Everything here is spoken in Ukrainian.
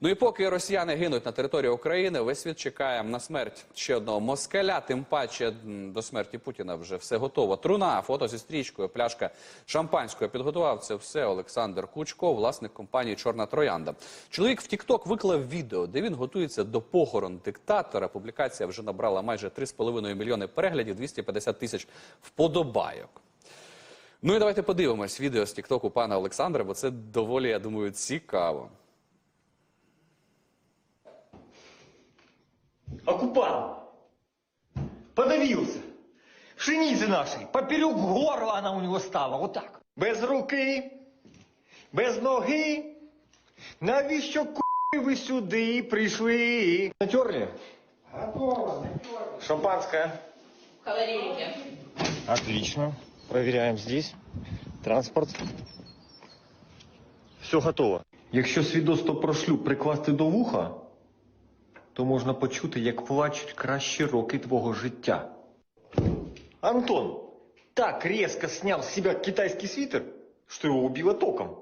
Ну і поки росіяни гинуть на території України, весь світ чекає на смерть ще одного москаля. Тим паче до смерті Путіна вже все готово. Труна, фото зі стрічкою, пляшка шампанського. Підготував це все Олександр Кучко, власник компанії Чорна Троянда. Чоловік в Тікток виклав відео, де він готується до похорон диктатора. Публікація вже набрала майже 3,5 мільйони переглядів, 250 тисяч вподобайок. Ну і давайте подивимось відео з Тіктоку пана Олександра, бо це доволі, я думаю, цікаво. Оккупант. Подавился. Пшеницы нашей. Поперек горла она у него стала. Вот так. Без руки. Без ноги. Навіщо ку**и ви сюди прийшли? Натерли? Готово. Шампанское. Калорийки. Отлично. Проверяем здесь. Транспорт. Все готово. Якщо свідоцтво про шлюб прикласти до вуха, то можна почути, як плачуть кращі роки твого життя. Антон так резко снял с себя китайский свитер, что его убило током.